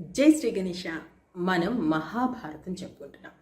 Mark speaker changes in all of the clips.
Speaker 1: జై శ్రీ గణేష మనం మహాభారతం చెప్పుకుంటున్నాం.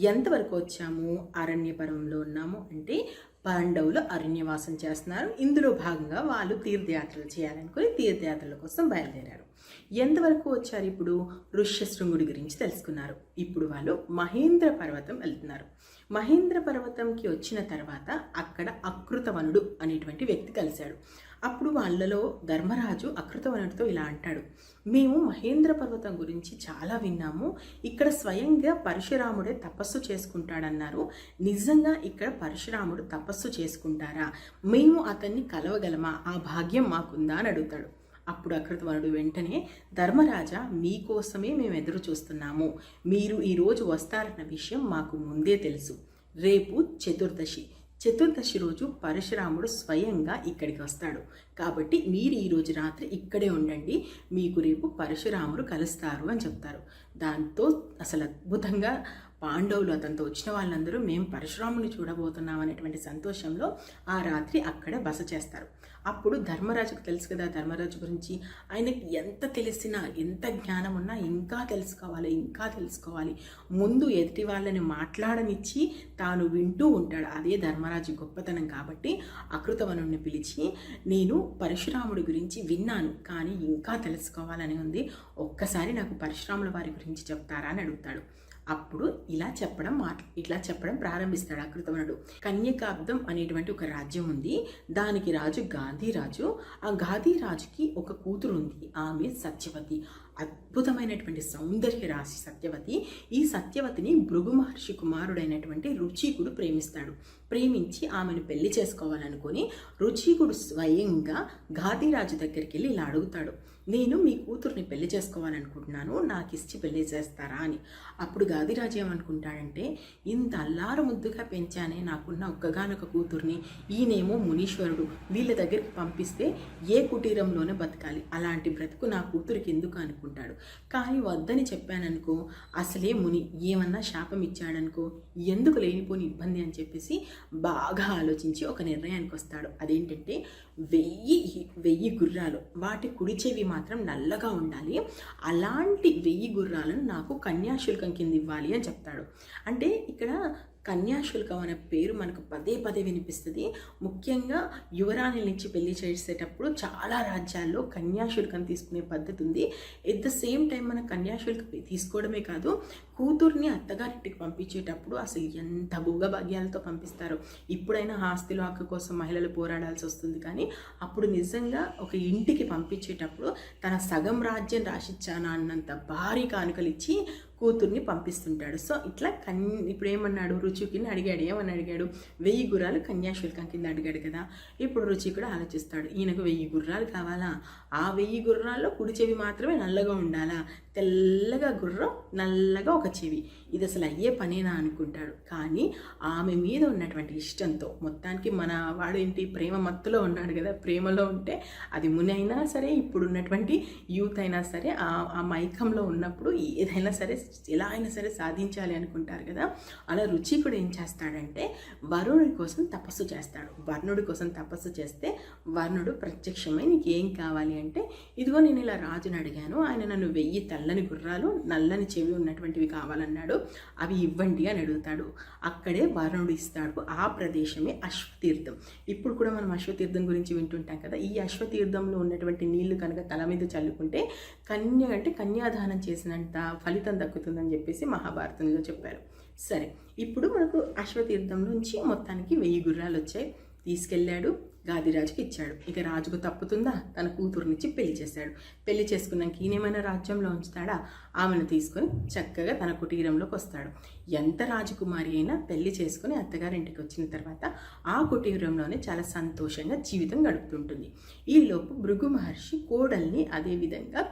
Speaker 1: ఎంతవరకు వచ్చాము అరణ్యపర్వంలో ఉన్నాము అంటే పాండవులు అరణ్యవాసం చేస్తున్నారు. ఇందులో భాగంగా వాళ్ళు తీర్థయాత్రలు చేయాలనుకుని తీర్థయాత్రల కోసం బయలుదేరారు. ఎంతవరకు వచ్చారు ఇప్పుడు? ఋష్యశృంగుడి గురించి తెలుసుకున్నారు. ఇప్పుడు వాళ్ళు మహేంద్ర పర్వతం వెళ్తున్నారు. మహేంద్ర పర్వతంకి వచ్చిన తర్వాత అక్కడ అకృతవనుడు అనేటువంటి వ్యక్తి కలిశాడు. అప్పుడు వాళ్ళలో ధర్మరాజు అకృతవనుడితో ఇలా అంటాడు. మేము మహేంద్ర పర్వతం గురించి చాలా విన్నాము. ఇక్కడ స్వయంగా పరశురాముడే తపస్సు చేసుకుంటాడన్నారు. నిజంగా ఇక్కడ పరశురాముడు తపస్సు చేసుకుంటారా? మేము అతన్ని కలవగలమా? ఆ భాగ్యం మాకుందా? అని అడుగుతాడు. అప్పుడు అకృతవనుడు వెంటనే ధర్మరాజా మీకోసమే మేము ఎదురు చూస్తున్నాము. మీరు ఈరోజు వస్తారన్న విషయం మాకు ముందే తెలుసు. రేపు చతుర్దశి. చతుర్దశి రోజు పరశురాముడు స్వయంగా ఇక్కడికి వస్తాడు. కాబట్టి మీరు ఈరోజు రాత్రి ఇక్కడే ఉండండి. మీకు రేపు పరశురాముడు కలుస్తారు అని చెప్తారు. దాంతో అసలు అద్భుతంగా పాండవులు అతనితో వచ్చిన వాళ్ళందరూ మేము పరశురాముని చూడబోతున్నాం అనేటువంటి సంతోషంలో ఆ రాత్రి అక్కడ బస చేస్తారు. అప్పుడు ధర్మరాజుకు తెలుసు కదా ధర్మరాజు గురించి ఆయనకి ఎంత తెలిసినా ఎంత జ్ఞానం ఉన్నా ఇంకా తెలుసుకోవాలి ఇంకా తెలుసుకోవాలి. ముందు ఎదుటి వాళ్ళని మాట్లాడనిచ్చి తాను వింటూ ఉంటాడు. అదే ధర్మరాజు గొప్పతనం కాబట్టి అకృతవనుని పిలిచి నేను పరశురాముడి గురించి విన్నాను కానీ ఇంకా తెలుసుకోవాలని ఉంది. ఒక్కసారి నాకు పరశురాముల వారి గురించి చెప్తారా? అని అడుగుతాడు. అప్పుడు ఇలా చెప్పడం మాట ఇట్లా చెప్పడం ప్రారంభిస్తాడు అకృతవనుడు కన్యకాబ్దం అనేటువంటి ఒక రాజ్యం ఉంది. దానికి రాజు గాంధీ రాజు ఆ గాంధీరాజుకి ఒక కూతురు ఉంది ఆమె సత్యవతి. అద్భుతమైనటువంటి సౌందర్య రాశి సత్యవతి. ఈ సత్యవతిని భృగు మహర్షి కుమారుడైనటువంటి రుచికుడు ప్రేమిస్తాడు. ప్రేమించి ఆమెను పెళ్ళి చేసుకోవాలనుకొని రుచికుడు స్వయంగా ఘాతిరాజు దగ్గరికి వెళ్ళి ఇలా అడుగుతాడు. నేను మీ కూతుర్ని పెళ్ళి చేసుకోవాలనుకుంటున్నాను. నాకు ఇచ్చి పెళ్ళి చేస్తారా? అని. అప్పుడు గాదిరాజు ఏమనుకుంటాడంటే ఇంత అల్లారు ముద్దుగా పెంచానే నాకున్న ఒక్కగానొక కూతుర్ని ఈయనేమో మునీశ్వరుడు వీళ్ళ దగ్గరికి పంపిస్తే ఏ కుటీరంలోనే బతకాలి. అలాంటి బ్రతుకు నా కూతురికి ఎందుకు అనుకుంటాడు? కానీ వద్దని చెప్పాననుకో అసలే ముని ఏమన్నా శాపం ఇచ్చాడనుకో ఎందుకు లేనిపోని ఇబ్బంది అని చెప్పేసి బాగా ఆలోచించి ఒక నిర్ణయానికి వస్తాడు. అదేంటంటే వెయ్యి వెయ్యి గుర్రాలు వాటి కుడి చెవి మాత్రం నల్లగా ఉండాలి. అలాంటి వెయ్యి గుర్రాలను నాకు కన్యాశుల్క కింద ఇవ్వాలి అని చెప్తాడు. అంటే ఇక్కడ కన్యాశుల్కం అనే పేరు మనకు పదే పదే వినిపిస్తుంది. ముఖ్యంగా యువరాణినిచ్చి పెళ్ళి చేసేటప్పుడు చాలా రాజ్యాల్లో కన్యాశుల్కం తీసుకునే పద్ధతి ఉంది. ఎట్ ద సేమ్ టైం మన కన్యాశుల్కం తీసుకోవడమే కాదు కూతుర్ని అత్తగారింటికి పంపించేటప్పుడు అసలు ఎంత భోగభాగ్యాలతో పంపిస్తారు. ఇప్పుడైనా ఆస్తిలో హక్కు కోసం మహిళలు పోరాడాల్సి వస్తుంది కానీ అప్పుడు నిజంగా ఒక ఇంటికి పంపించేటప్పుడు తన సగం రాజ్యం రాసిచ్చానా అన్నంత భారీ కానుకలు ఇచ్చి కూతుర్ని పంపిస్తుంటాడు. సో ఇట్లా కన్ ఇప్పుడు ఏమన్నాడు? రుచికిని అడిగాడు. ఏమని అడిగాడు? వెయ్యి గుర్రాలు కన్యాశుల్కం కింద అడిగాడు కదా. ఇప్పుడు రుచి కూడా ఆలోచిస్తాడు. ఈయనకు వెయ్యి గుర్రాలు కావాలా? ఆ వెయ్యి గుర్రాల్లో కుడి చెవి మాత్రమే నల్లగా ఉండాలా? తెల్లగా గుర్రం నల్లగా ఒక చెవి. ఇది అసలు అయ్యే పనేనా అనుకుంటాడు. కానీ ఆమె మీద ఉన్నటువంటి ఇష్టంతో మొత్తానికి మన వాడేంటి ప్రేమ మత్తులో ఉన్నాడు కదా ప్రేమలో ఉంటే అది ముని అయినా సరే ఇప్పుడు ఉన్నటువంటి యూత్ అయినా సరే ఆ మైకంలో ఉన్నప్పుడు ఏదైనా సరే ఎలా అయినా సరే సాధించాలి అనుకుంటారు కదా. అలా రుచి కూడా ఏం చేస్తాడంటే వరుణుడి కోసం తపస్సు చేస్తాడు. వర్ణుడి కోసం తపస్సు చేస్తే వర్ణుడు ప్రత్యక్షమై నీకు ఏం కావాలి అంటే ఇదిగో నేను ఇలా రాజుని అడిగాను ఆయన నన్ను వెయ్యి నల్లని గుర్రాలు నల్లని చెవి ఉన్నటువంటివి కావాలన్నాడు. అవి ఇవ్వండి అని అడుగుతాడు. అక్కడే వరుణుడు ఇస్తాడు ఆ ప్రదేశమే అశ్వతీర్థం. ఇప్పుడు కూడా మనం అశ్వతీర్థం గురించి వింటుంటాం కదా ఈ అశ్వతీర్థంలో ఉన్నటువంటి నీళ్ళు కనుక తల మీద చల్లుకుంటే కన్య అంటే కన్యాదానం చేసినంత ఫలితం దక్కుతుందని చెప్పేసి మహాభారతంలో చెప్పారు. సరే ఇప్పుడు మనకు అశ్వతీర్థం నుంచి మొత్తానికి వెయ్యి గుర్రాలు వచ్చాయి. తీసుకెళ్ళాడు. గాదిరాజుకి ఇచ్చాడు. ఇక రాజుకు తప్పుతుందా? తన కూతురునిచ్చి పెళ్ళి చేశాడు. పెళ్ళి చేసుకున్నాక ఈయనేమైనా రాజ్యంలో ఉంచుతాడా? ఆమెను తీసుకొని చక్కగా తన కుటీరంలోకి వస్తాడు. ఎంత రాజకుమారి అయినా పెళ్ళి చేసుకుని అత్తగారింటికి వచ్చిన తర్వాత ఆ కుటీరంలోనే చాలా సంతోషంగా జీవితం గడుపుతుంటుంది. ఈలోపు భృగు మహర్షి కోడల్ని అదేవిధంగా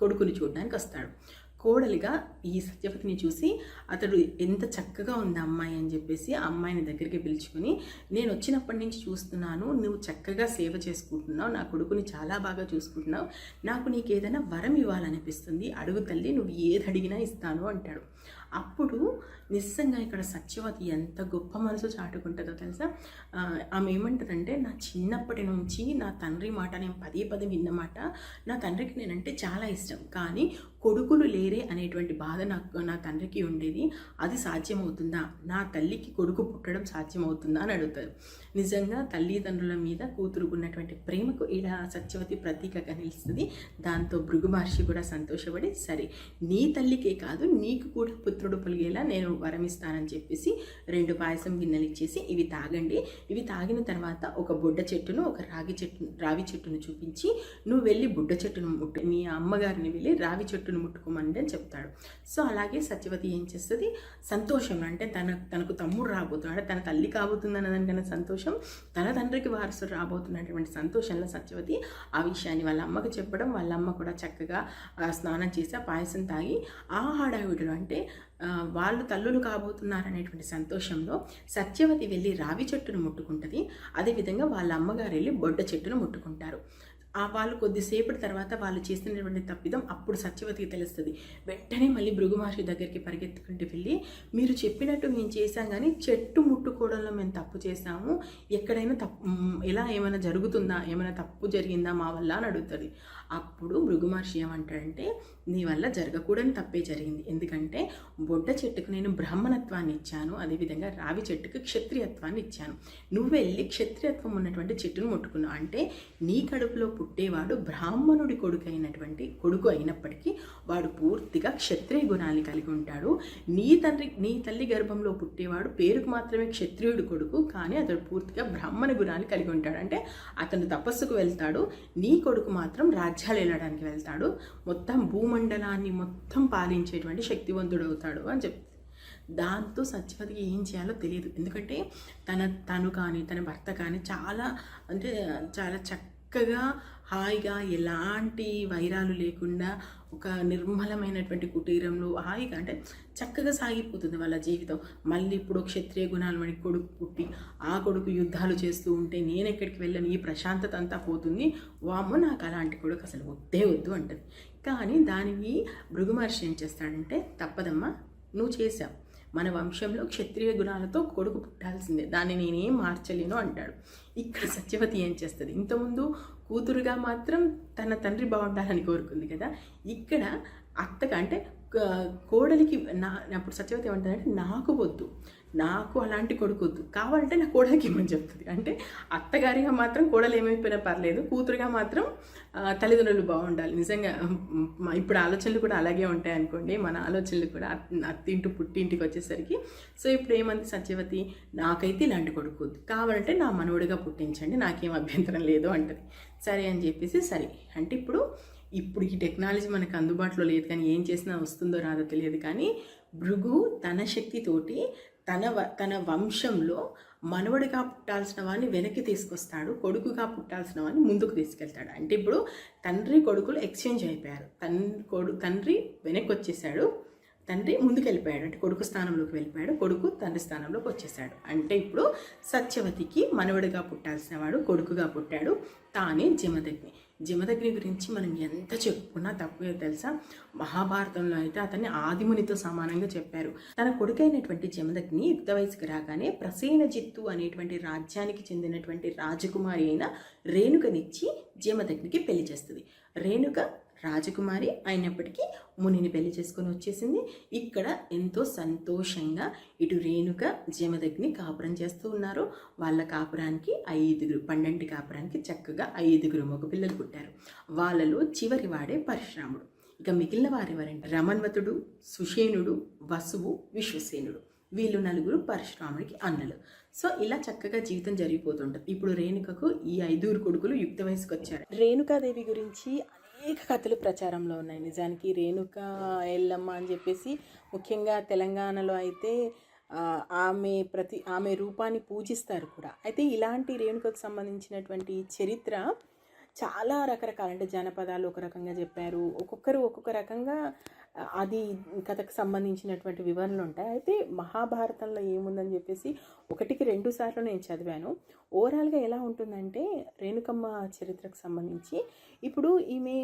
Speaker 1: కొడుకుని చూడడానికి వస్తాడు. కోడలిగా ఈ సత్యవతిని చూసి అతడు ఎంత చక్కగా ఉంది అమ్మాయి అని చెప్పేసి అమ్మాయిని దగ్గరికి పిలుచుకొని నేను వచ్చినప్పటి నుంచి చూస్తున్నాను నువ్వు చక్కగా సేవ చేసుకుంటున్నావు నా కొడుకుని చాలా బాగా చూసుకుంటున్నావు నాకు నీకు ఏదైనా వరం ఇవ్వాలనిపిస్తుంది అడుగు తల్లి నువ్వు ఏది అడిగినా ఇస్తాను అంటాడు. అప్పుడు నిజంగా ఇక్కడ సత్యవతి ఎంత గొప్ప మనసు చాటుకుంటుందో తెలుసా? ఆమె ఏమంటుందంటే నా చిన్నప్పటి నుంచి నా తండ్రి మాట నేను పదే పదే విన్నమాట. నా తండ్రికి నేనంటే చాలా ఇష్టం. కానీ కొడుకులు లేరే అనేటువంటి బాధ నాకు నా తండ్రికి ఉండేది. అది సాధ్యమవుతుందా? నా తల్లికి కొడుకు పుట్టడం సాధ్యమవుతుందా అని అడుగుతారు. నిజంగా తల్లిదండ్రుల మీద కూతురుకున్నటువంటి ప్రేమకు ఇలా సత్యవతి ప్రతీకగా నిలుస్తుంది. దాంతో భృగు మహర్షి కూడా సంతోషపడి సరే నీ తల్లికే కాదు నీకు కూడా పుత్రుడు పొలిగేలా నేను వరమిస్తానని చెప్పేసి రెండు పాయసం గిన్నెలు ఇచ్చేసి ఇవి తాగండి. ఇవి తాగిన తర్వాత ఒక బుడ్డ చెట్టును ఒక రాగి చెట్టు రావి చెట్టును చూపించి నువ్వు వెళ్ళి బుడ్డ చెట్టును ముట్టు. నీ అమ్మగారిని వెళ్ళి రావి చెట్టును ముట్టుకోమండి అని చెప్తాడు. సో అలాగే సత్యవతి ఏం చేస్తుంది? సంతోషం అంటే తన తనకు తమ్ముడు రాబోతున్నాడు తన తల్లి కాబోతుందన్న దానికన్నా సంతోషం తన తండ్రికి వారసుడు రాబోతున్నటువంటి సంతోషంలో సత్యవతి ఆ విషయాన్ని వాళ్ళ అమ్మకు చెప్పడం వాళ్ళ అమ్మ కూడా చక్కగా స్నానం చేసి ఆ పాయసం తాగి ఆ హడావిడిలో అంటే వాళ్ళు తల్లులు కాబోతున్నారనేటువంటి సంతోషంలో సత్యవతి వెళ్ళి రావి చెట్టును ముట్టుకుంటుంది. అదేవిధంగా వాళ్ళ అమ్మగారు వెళ్ళి బొడ్డ చెట్టును ముట్టుకుంటారు. వాళ్ళు కొద్దిసేపటి తర్వాత వాళ్ళు చేసినటువంటి తప్పిదం అప్పుడు సత్యవతికి తెలుస్తుంది. వెంటనే మళ్ళీ భృగు మహర్షి దగ్గరికి పరిగెత్తుకుంటూ వెళ్ళి మీరు చెప్పినట్టు మేము చేశాం కానీ చెట్టు ముట్టుకోవడంలో మేము తప్పు చేశాము. ఎక్కడైనా తప్పు ఎలా ఏమైనా జరుగుతుందా? ఏమైనా తప్పు జరిగిందా మా వల్ల? అని అడుగుతుంది. అప్పుడు మృగుమహర్షి ఏమంటాడంటే నీ వల్ల జరగకూడని తప్పే జరిగింది. ఎందుకంటే బొడ్డ చెట్టుకు నేను బ్రాహ్మణత్వాన్ని ఇచ్చాను. అదేవిధంగా రావి చెట్టుకు క్షత్రియత్వాన్ని ఇచ్చాను. నువ్వు వెళ్ళి క్షత్రియత్వం ఉన్నటువంటి చెట్టును ముట్టుకున్నావు. అంటే నీ కడుపులో పుట్టేవాడు బ్రాహ్మణుడి కొడుకు అయినటువంటి కొడుకు అయినప్పటికీ వాడు పూర్తిగా క్షత్రియ గుణాన్ని కలిగి ఉంటాడు. నీ తండ్రి నీ తల్లి గర్భంలో పుట్టేవాడు పేరుకు మాత్రమే క్షత్రియుడు కొడుకు కానీ అతడు పూర్తిగా బ్రాహ్మణ గుణాన్ని కలిగి ఉంటాడు. అంటే అతను తపస్సుకు వెళ్తాడు. నీ కొడుకు మాత్రం రాజ్యాలు వెళ్ళడానికి వెళ్తాడు. మొత్తం భూమండలాన్ని మొత్తం పాలించేటువంటి శక్తివంతుడు అవుతాడు అని చెప్తుంది దాంతో సత్యవతికి ఏం చేయాలో తెలియదు. ఎందుకంటే తన తను కానీ తన భర్త కానీ చాలా అంటే చాలా చక్క చక్కగా హాయిగా ఎలాంటి వైరాలు లేకుండా ఒక నిర్మలమైనటువంటి కుటీరంలో హాయిగా అంటే చక్కగా సాగిపోతుంది వాళ్ళ జీవితం. మళ్ళీ ఇప్పుడు క్షత్రియ గుణాలు మనకి కొడుకు పుట్టి ఆ కొడుకు యుద్ధాలు చేస్తూ ఉంటే నేను ఎక్కడికి వెళ్ళను ఈ ప్రశాంతత అంతా పోతుంది. వామ్మో నాకు అలాంటి కొడుకు అసలు వద్దే వద్దు అంటది. కానీ దానికి భృగు మహర్షి ఏం చేస్తాడంటే తప్పదమ్మా నువ్వు చేసావు మన వంశంలో క్షత్రియ గుణాలతో కొడుకు పుట్టాల్సిందే. దాన్ని నేనేం మార్చలేను అంటాడు. ఇక్కడ సత్యవతి ఏం చేస్తుంది? ఇంతకుముందు కూతురుగా మాత్రం తన తండ్రి బాగుండాలని కోరుకుంది కదా. ఇక్కడ అత్తగా అంటే కోడలికి నా అప్పుడు సత్యవతి ఏమంటుందంటే నాకు వద్దు. నాకు అలాంటి కొడుకు వద్దు. కావాలంటే నా కోడలికి ఇమ్మని చెప్తుంది. అంటే అత్తగారిగా మాత్రం కోడలు ఏమైపోయినా పర్లేదు కూతురుగా మాత్రం తల్లిదండ్రులు బాగుండాలి. నిజంగా ఇప్పుడు ఆలోచనలు కూడా అలాగే ఉంటాయి అనుకోండి. మన ఆలోచనలు కూడా అత్తింటి పుట్టింటికి వచ్చేసరికి. సో ఇప్పుడు ఏమంది సత్యవతి? నాకైతే ఇలాంటి కొడుకు వద్దు. కావాలంటే నా మనవడిగా పుట్టించండి. నాకేం అభ్యంతరం లేదు అంటది. సరే అని చెప్పేసి సరే. అంటే ఇప్పుడు ఇప్పుడు ఈ టెక్నాలజీ మనకు అందుబాటులో లేదు కానీ ఏం చేసినా వస్తుందో రాదో తెలియదు కానీ భృగు తన శక్తితోటి తన వ- తన వంశంలో మనవడిగా పుట్టాల్సిన వాడిని వెనక్కి తీసుకొస్తాడు కొడుకుగా పుట్టాల్సిన వాడిని ముందుకు తీసుకెళ్తాడు. అంటే ఇప్పుడు తండ్రి కొడుకులు ఎక్స్చేంజ్ అయిపోయారు. తన్ కొడు తండ్రి వెనక్కి వచ్చేసాడు తండ్రి ముందుకు వెళ్ళిపోయాడు అంటే కొడుకు స్థానంలోకి వెళ్ళిపోయాడు కొడుకు తండ్రి స్థానంలోకి వచ్చేసాడు. అంటే ఇప్పుడు సత్యవతికి మనవడిగా పుట్టాల్సిన వాడు కొడుకుగా పుట్టాడు తానే జమదగ్ని. జమదగ్ని గురించి మనం ఎంత చెప్పుకున్నా తక్కువే తెలుసా? మహాభారతంలో అయితే అతన్ని ఆదిమునితో సమానంగా చెప్పారు. తన కొడుకైనటువంటి జమదగ్ని యుక్త వయసుకు రాగానే ప్రసేనజిత్తు అనేటువంటి రాజ్యానికి చెందినటువంటి రాజకుమారి అయిన రేణుకనిచ్చి జమదగ్నికి పెళ్ళి చేస్తుంది. రేణుక రాజకుమారి అయినప్పటికీ మునిని పెళ్ళి చేసుకొని వచ్చేసింది. ఇక్కడ ఎంతో సంతోషంగా ఇటు రేణుక జమదగ్ని కాపురం చేస్తూ ఉన్నారు. వాళ్ళ కాపురానికి ఐదుగురు పండంటి కాపురానికి చక్కగా ఐదుగురు మగపిల్లలు పుట్టారు. వాళ్ళలో చివరి వాడే పరశురాముడు. ఇక మిగిలిన వారు ఎవరంటే రమన్వతుడు సుషేనుడు వసువు విశ్వసేనుడు. వీళ్ళు నలుగురు పరశురాముడికి అన్నలు. సో ఇలా చక్కగా జీవితం జరిగిపోతుంటుంది. ఇప్పుడు రేణుకకు ఈ ఐదుగురు కొడుకులు యుక్త వయసుకు వచ్చారు రేణుకాదేవి గురించి అనేక కథలు ప్రచారంలో ఉన్నాయి. నిజానికి రేణుక ఎల్లమ్మ అని చెప్పేసి ముఖ్యంగా తెలంగాణలో అయితే ఆమె ప్రతి ఆమె రూపాన్ని పూజిస్తారు కూడా. అయితే ఇలాంటి రేణుకకు సంబంధించినటువంటి చరిత్ర చాలా రకరకాల అంటే జానపదాలు ఒక రకంగా చెప్పారు. ఒక్కొక్కరు ఒక్కొక్క రకంగా అది కథకు సంబంధించినటువంటి వివరణలు ఉంటాయి. అయితే మహాభారతంలో ఏముందని చెప్పేసి ఒకటికి రెండు సార్లు నేను చదివాను. ఓవరాల్గా ఎలా ఉంటుందంటే రేణుకమ్మ చరిత్రకు సంబంధించి ఇప్పుడు ఈమె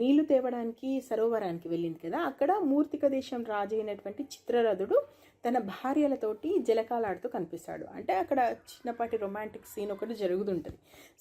Speaker 1: నీళ్ళు తేవడానికి సరోవరానికి వెళ్ళింది కదా అక్కడ మూర్తిక దేశం రాజు అయినటువంటి చిత్రరథుడు తన భార్యలతోటి జలకాలాడుతూ కనిపిస్తాడు. అంటే అక్కడ చిన్నపాటి రొమాంటిక్ సీన్ ఒకటి జరుగుతుంటుంది.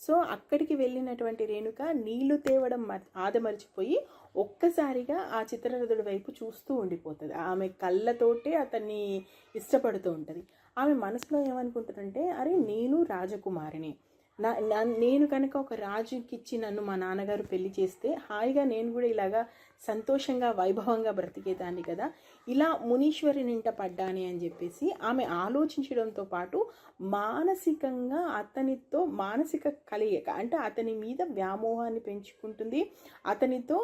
Speaker 1: సో అక్కడికి వెళ్ళినటువంటి రేణుక నీళ్ళు తేవడం మర్- ఆదమరిచిపోయి ఒక్కసారిగా ఆ చిత్రరథుడి వైపు చూస్తూ ఉండిపోతుంది. ఆమె కళ్ళతోటే అతన్ని ఇష్టపడుతూ ఉంటుంది. ఆమె మనసులో ఏమనుకుంటుందంటే అరే నేను రాజకుమారిని. నా నా- నేను కనుక ఒక రాజుకి ఇచ్చి నన్ను మా నాన్నగారు పెళ్ళి చేస్తే హాయిగా నేను కూడా ఇలాగా సంతోషంగా వైభవంగా బ్రతికేదాన్ని కదా. ఇలా మునీశ్వరి నింట పడ్డాని అని చెప్పేసి ఆమె ఆలోచించడంతో పాటు మానసికంగా అతనితో మానసిక కలయిక అంటే అతని మీద వ్యామోహాన్ని పెంచుకుంటుంది. అతనితో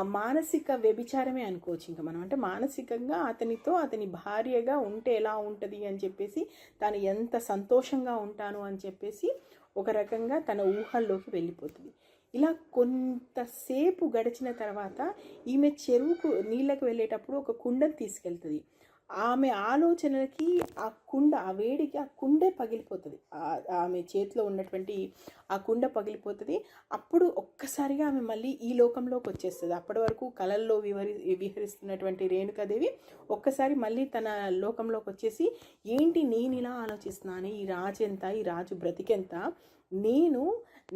Speaker 1: మానసిక వ్యభిచారమే అనుకోవచ్చు ఇంకా మనం. అంటే మానసికంగా అతనితో అతని భార్యగా ఉంటే ఎలా ఉంటుంది అని చెప్పేసి తాను ఎంత సంతోషంగా ఉంటాను అని చెప్పేసి ఒక రకంగా తన ఊహల్లోకి వెళ్ళిపోతుంది. ఇలా కొంతసేపు గడిచిన తర్వాత ఈమె చెరువుకు నీళ్ళకు వెళ్ళేటప్పుడు ఒక కుండను తీసుకెళ్తుంది. ఆమె ఆలోచనలకి ఆ కుండ ఆ వేడికి ఆ కుండే పగిలిపోతుంది. ఆమె చేతిలో ఉన్నటువంటి ఆ కుండ పగిలిపోతుంది. అప్పుడు ఒక్కసారిగా ఆమె మళ్ళీ ఈ లోకంలోకి వచ్చేస్తుంది. అప్పటి వరకు కళల్లో వివరి విహరిస్తున్నటువంటి రేణుకాదేవి ఒక్కసారి మళ్ళీ తన లోకంలోకి వచ్చేసి ఏంటి నేను ఇలా ఆలోచిస్తున్నాను? ఈ రాజు ఎంత ఈ రాజు బ్రతికెంత? నేను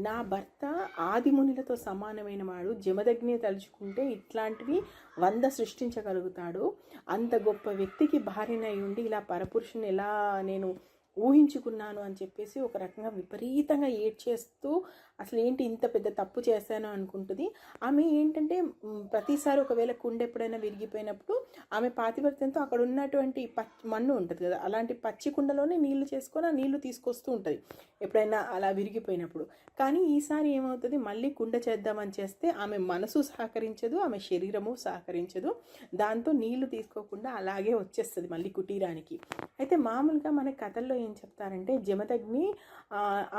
Speaker 1: నా భర్త ఆదిమునులతో సమానమైన వాడు. జమదగ్ని తలుచుకుంటే ఇట్లాంటివి వంద సృష్టించగలుగుతాడు. అంత గొప్ప వ్యక్తికి భార్యనై ఉండి ఇలా పరపురుషుని ఎలా నేను ఊహించుకున్నాను అని చెప్పేసి ఒక రకంగా విపరీతంగా ఏడ్చేస్తూ అసలు ఏంటి ఇంత పెద్ద తప్పు చేశాను అనుకుంటుంది. ఆమె ఏంటంటే ప్రతిసారి ఒకవేళ కుండ ఎప్పుడైనా విరిగిపోయినప్పుడు ఆమె పాతివర్తంతో అక్కడ ఉన్నటువంటి పచ్చి మన్ను ఉంటుంది కదా అలాంటి పచ్చి కుండలోనే నీళ్ళు చేసుకొని ఆ నీళ్ళు తీసుకొస్తూ ఉంటుంది ఎప్పుడైనా అలా విరిగిపోయినప్పుడు. కానీ ఈసారి ఏమవుతుంది మళ్ళీ కుండ చేద్దామని చేస్తే ఆమె మనసు సహకరించదు ఆమె శరీరము సహకరించదు దాంతో నీళ్ళు తీసుకోకుండా అలాగే వచ్చేస్తుంది మళ్ళీ కుటీరానికి. అయితే మామూలుగా మన కథల్లో ఏం చెప్తారంటే జమదగ్ని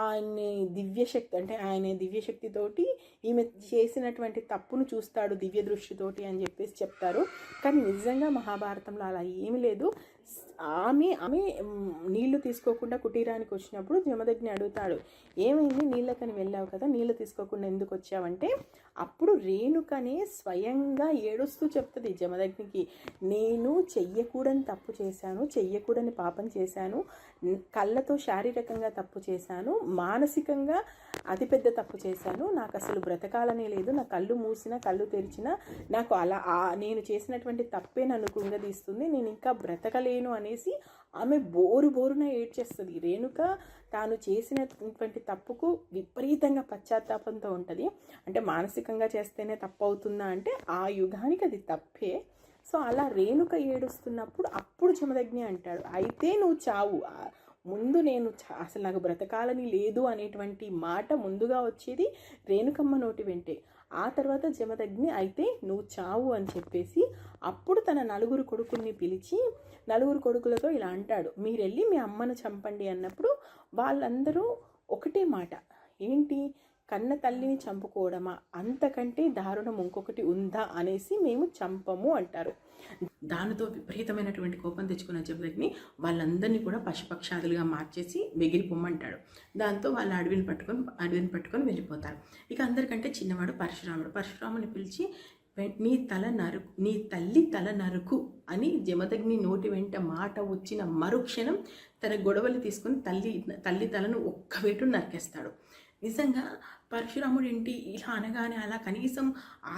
Speaker 1: ఆయన్ని దివ్యశక్తి అంటే ఆయన దివ్యశక్తితోటి ఈమె చేసినటువంటి తప్పును చూస్తాడు దివ్య దృష్టితోటి అని చెప్పేసి చెప్తారు. కానీ నిజంగా మహాభారతంలో అలా ఏమీ లేదు. ఆమె ఆమె నీళ్ళు తీసుకోకుండా కుటీరానికి వచ్చినప్పుడు జమదగ్ని అడుగుతాడు ఏమైంది? నీళ్ళకని వెళ్ళావు కదా నీళ్ళు తీసుకోకుండా ఎందుకు వచ్చావంటే అప్పుడు రేణుకనే స్వయంగా ఏడుస్తూ చెప్తుంది జమదగ్నికి నేను చెయ్యకూడని తప్పు చేశాను చెయ్యకూడని పాపం చేశాను కళ్ళతో శారీరకంగా తప్పు చేశాను మానసికంగా అతిపెద్ద తప్పు చేశాను నాకు అసలు బ్రతకాలనే లేదు నా కళ్ళు మూసినా కళ్ళు తెరిచినా నాకు అలా నేను చేసినటువంటి తప్పే నన్ను కృంగదీస్తుంది నేను ఇంకా బ్రతకలేదు బ్రతకలేను అనేసి ఆమె బోరు బోరున ఏడ్చేస్తుంది. రేణుక తాను చేసినటువంటి తప్పుకు విపరీతంగా పశ్చాత్తాపంతో ఉంటుంది. అంటే మానసికంగా చేస్తేనే తప్పు అవుతుందా అంటే ఆ యుగానికి అది తప్పే. సో అలా రేణుక ఏడుస్తున్నప్పుడు అప్పుడు జమదగ్ని అంటాడు అయితే నువ్వు చావు. ముందు నేను చా- అసలు నాకు బ్రతకాలని లేదు అనేటువంటి మాట ముందుగా వచ్చేది రేణుకమ్మ నోటి వెంటే. ఆ తర్వాత జమదగ్ని అయితే నువ్వు చావు అని చెప్పేసి అప్పుడు తన నలుగురు కొడుకుల్ని పిలిచి నలుగురు కొడుకులతో ఇలా అంటాడు. మీరు వెళ్ళి మీ అమ్మను చంపండి అన్నప్పుడు వాళ్ళందరూ ఒకటే మాట. ఏంటి? కన్న తల్లిని చంపుకోవడమా? అంతకంటే దారుణం ఇంకొకటి ఉందా అనేసి మేము చంపము అంటారు. దానితో విపరీతమైనటువంటి కోపం తెచ్చుకున్న జమదగ్ని వాళ్ళందరినీ కూడా పశుపక్షాదులుగా మార్చేసి వెగిరిపోమ్మంటాడు దాంతో వాళ్ళు అడవిని పట్టుకొని అడవిని పట్టుకొని వెళ్ళిపోతారు. ఇక అందరికంటే చిన్నవాడు పరశురాముడు. పరశురాముని పిలిచి నీ తల నరుకు నీ తల్లి తల నరుకు అని జమదగ్ని నోటి వెంట మాట వచ్చిన మరుక్షణం తన గొడవలు తీసుకొని తల్లి తల్లి తలను ఒక్కవేటు నరికేస్తాడు. నిజంగా పరశురాముడు ఏంటి? ఇలా అనగానే అలా కనీసం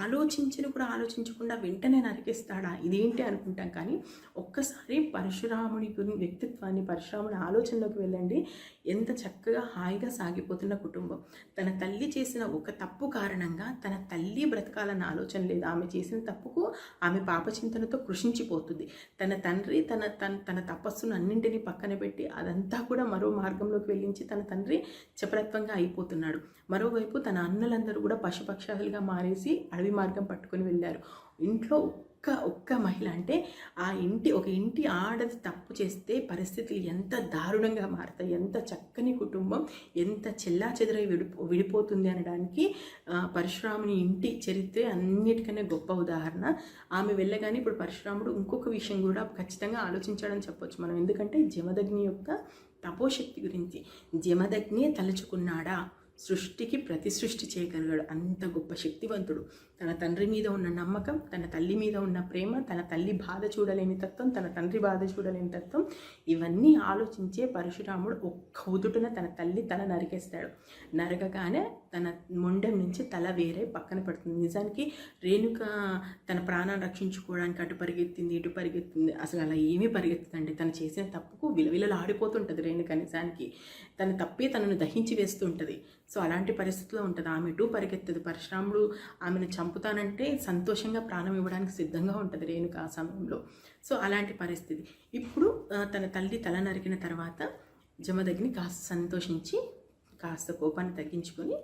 Speaker 1: ఆలోచించని కూడా ఆలోచించకుండా వెంటనే నరికేస్తాడా? ఇదేంటి అనుకుంటాం కానీ ఒక్కసారి పరశురాముడి గురి వ్యక్తిత్వాన్ని పరశురాముడి ఆలోచనలోకి వెళ్ళండి. ఎంత చక్కగా హాయిగా సాగిపోతున్న కుటుంబం. తన తల్లి చేసిన ఒక తప్పు కారణంగా తన తల్లి బ్రతకాలన్న ఆలోచన లేదు. ఆమె చేసిన తప్పుకు ఆమె పాపచింతనతో కృషించిపోతుంది. తన తండ్రి తన తన తన తపస్సును అన్నింటినీ పక్కన పెట్టి అదంతా కూడా మరో మార్గంలోకి వెళ్ళించి తన తండ్రి చపరత్వంగా అయిపోతున్నాడు. మరోవైపు తన అన్నలందరూ కూడా పశుపక్షాలుగా మారేసి అడవి మార్గం పట్టుకుని వెళ్ళారు. ఇంట్లో ఒక్క ఒక్క మహిళ అంటే ఆ ఇంటి ఒక ఇంటి ఆడది తప్పు చేస్తే పరిస్థితులు ఎంత దారుణంగా మారుతాయి ఎంత చక్కని కుటుంబం ఎంత చెల్లా చెదరై విడిపో విడిపోతుంది అనడానికి పరశురాముని ఇంటి చరిత్రే అన్నిటికన్నా గొప్ప ఉదాహరణ. ఆమె వెళ్ళగానే ఇప్పుడు పరశురాముడు ఇంకొక విషయం కూడా ఖచ్చితంగా ఆలోచించాడని చెప్పొచ్చు మనం. ఎందుకంటే జమదగ్ని యొక్క తపోశక్తి గురించి. జమదగ్నే తలుచుకున్నాడా? సృష్టికి ప్రతి సృష్టి చేయగలిగాడు. అంత గొప్ప శక్తివంతుడు. తన తండ్రి మీద ఉన్న నమ్మకం తన తల్లి మీద ఉన్న ప్రేమ తన తల్లి బాధ చూడలేని తత్వం తన తండ్రి బాధ చూడలేని తత్వం ఇవన్నీ ఆలోచించే పరశురాముడు ఒక్క ఉదుటున తన తల్లి తల నరికేస్తాడు. నరకగానే తన మొండెం నుంచి తల వేరే పక్కన పడుతుంది. నిజానికి రేణుక తన ప్రాణాన్ని రక్షించుకోవడానికి అటు పరిగెత్తింది ఇటు పరిగెత్తింది. అసలు అలా ఏమీ పరిగెత్తుందండి. తను చేసిన తప్పుకు విలవిలలు ఆడిపోతుంటుంది రేణుక నిజానికి. తన తప్పే తనను దహించి వేస్తుంటుంది సో అలాంటి పరిస్థితిలో ఉంటుంది. ఆమె ఇటు పరిగెత్తదు? పరశురాముడు ఆమెను చంపుతానంటే సంతోషంగా ప్రాణం ఇవ్వడానికి సిద్ధంగా ఉంటుంది రేణుక ఆ సమయంలో. సో అలాంటి పరిస్థితి. ఇప్పుడు తన తల్లి తల నరికిన తర్వాత జమదగ్ని కాస్త సంతోషించి కాస్త కోపాన్ని తగ్గించుకొని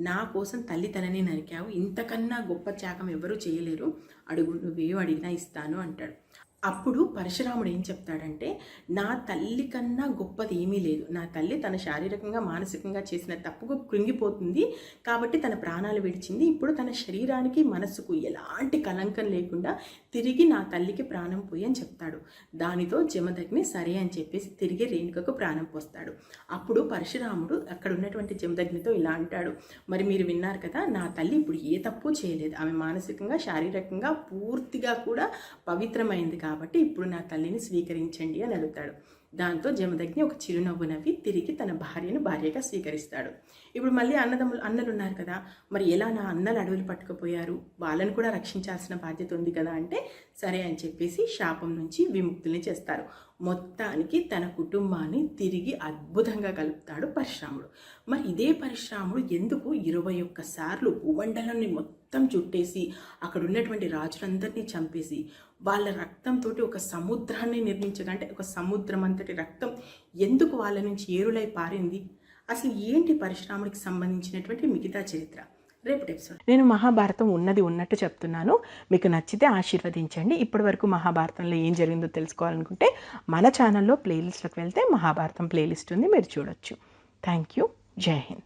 Speaker 1: నా కోసం తల్లి తలని నరికావు ఇంతకన్నా గొప్ప త్యాగం ఎవరూ చేయలేరు అడుగు నువ్వేం అడిగినా ఇస్తాను అంటాడు. అప్పుడు పరశురాముడు ఏం చెప్తాడంటే నా తల్లి కన్నా గొప్పది ఏమీ లేదు. నా తల్లి తన శారీరకంగా మానసికంగా చేసిన తప్పుకు కృంగిపోతుంది. కాబట్టి తన ప్రాణాలు విడిచింది. ఇప్పుడు తన శరీరానికి మనస్సుకు ఎలాంటి కలంకం లేకుండా తిరిగి నా తల్లికి ప్రాణం పోయి అని చెప్తాడు. దానితో జమదగ్ని సరే అని చెప్పేసి తిరిగి రేణుకకు ప్రాణం పోస్తాడు. అప్పుడు పరశురాముడు అక్కడ ఉన్నటువంటి జమదగ్నితో ఇలా అంటాడు. మరి మీరు విన్నారు కదా నా తల్లి ఇప్పుడు ఏ తప్పు చేయలేదు. ఆమె మానసికంగా శారీరకంగా పూర్తిగా కూడా పవిత్రమైంది కాబట్టి కాబట్టి ఇప్పుడు నా తల్లిని స్వీకరించండి అని అడుగుతాడు. దాంతో జమదగ్ని ఒక చిరునవ్వు నవ్వి తిరిగి తన భార్యను భార్యగా స్వీకరిస్తాడు. ఇప్పుడు మళ్ళీ అన్నదమ్ములు అన్నలు ఉన్నారు కదా మరి ఎలా నా అన్నలు అడవులు పట్టుకుపోయారు? వాళ్ళని కూడా రక్షించాల్సిన బాధ్యత ఉంది కదా అంటే సరే అని చెప్పేసి శాపం నుంచి విముక్తుల్ని చేస్తారు. మొత్తానికి తన కుటుంబాన్ని తిరిగి అద్భుతంగా కలుపుతాడు పరశురాముడు. మరి ఇదే పరిశ్రాముడు ఎందుకు ఇరవై ఒక్క సార్లు భూమండలాన్ని మొత్తం చుట్టేసి అక్కడ ఉన్నటువంటి రాజులందరినీ చంపేసి వాళ్ళ రక్తంతో ఒక సముద్రాన్ని నిర్మించగంటే ఒక సముద్రం అంతటి రక్తం ఎందుకు వాళ్ళ నుంచి ఏరులై పారింది? అసలు ఏంటి పరశురాముడికి సంబంధించినటువంటి మిగతా చరిత్ర? రేపటి ఎపిసోడ్
Speaker 2: నేను మహాభారతం ఉన్నది ఉన్నట్టు చెప్తున్నాను. మీకు నచ్చితే ఆశీర్వదించండి. ఇప్పటి వరకు మహాభారతంలో ఏం జరిగిందో తెలుసుకోవాలనుకుంటే మన ఛానల్లో ప్లేలిస్ట్లోకి వెళ్తే మహాభారతం ప్లేలిస్ట్ ఉంది. మీరు చూడొచ్చు. Thank you. జై హింద్